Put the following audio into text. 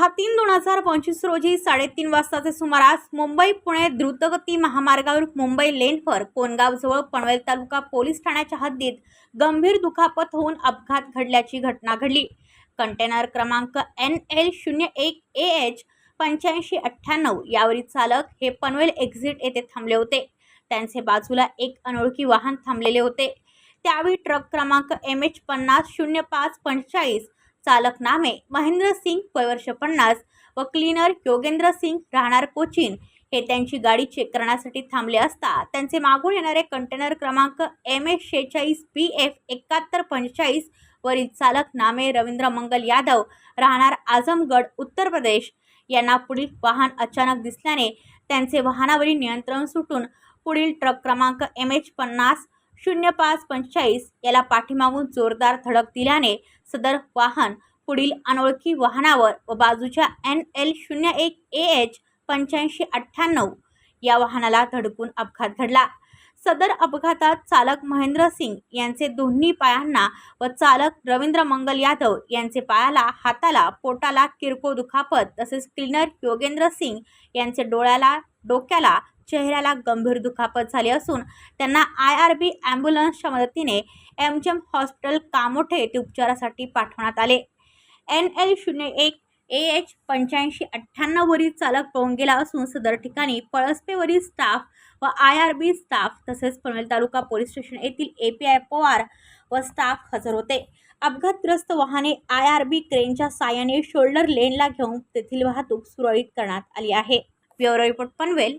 दहा तीन दोन हजार पंचवीस रोजी साडेतीन वाजताचे सुमारास मुंबई पुणे द्रुतगती महामार्गावर मुंबई लेनवर कोनगावजवळ पनवेल तालुका पोलीस ठाण्याच्या हद्दीत गंभीर दुखापत होऊन अपघात घडल्याची घटना घडली. कंटेनर क्रमांक एन एल शून्य एक ए एच पंच्याऐंशी अठ्ठ्याण्णव यावरील चालक हे पनवेल एक्झिट येथे थांबले होते. त्यांचे बाजूला एक अनोळखी वाहन थांबलेले होते. त्यावेळी ट्रक क्रमांक एम एच पन्नास शून्य पाच पंचेचाळीस चालक नामे महेंद्र सिंग वर्ष पन्नास व क्लीनर योगेंद्र सिंग राहणार कोचीन. हे त्यांची गाडी चेक करण्यासाठी थांबले असता त्यांचे मागून येणारे कंटेनर क्रमांक एम एस शेहेचाळीस पी एफ एकाहत्तर पंचेचाळीस वरील चालक नामे रवींद्र मंगल यादव राहणार आझमगड उत्तर प्रदेश. यांना पुढील वाहन अचानक दिसल्याने त्यांचे वाहनावरील नियंत्रण सुटून पुढील ट्रक क्रमांक एम एच पन्नास शून्य पाच पंचेचाळीस याला पाठीमागून जोरदार धडक दिल्याने सदर वाहन पुढील अनोळखी वाहनावर व बाजूच्या एन एल शून्य एक ए एच पंच्याऐंशी अठ्ठ्याण्णव या वाहनाला धडकून अपघात घडला. सदर अपघातात चालक महेंद्र सिंग यांचे दोन्ही पायांना व चालक रवींद्र मंगल यादव यांचे पायाला हाताला पोटाला किरकोळ दुखापत तसेच क्लीनर योगेंद्र सिंग यांचे डोळ्याला डोक्याला चेहऱ्याला गंभीर दुखापत झाली असून त्यांना आय आर बी ॲम्ब्युलन्सच्या मदतीने एमजेम हॉस्पिटल कामोठे येथे उपचारासाठी पाठवण्यात आले. एन एल शून्य एक ए एच पंच्याऐंशी अठ्ठ्याण्णववरील चालक पळून गेला असून सदर ठिकाणी पळसपेवरील स्टाफ व आय आर बी स्टाफ तसेच पनवेल तालुका पोलीस स्टेशन येथील ए पी आय पवार व स्टाफ हजर होते. अपघातग्रस्त वाहने आय आर बी क्रेनच्या साहाय्याने शोल्डर लेनला घेऊन तेथील वाहतूक सुरळीत करण्यात आली आहे. Bureau report Panvel.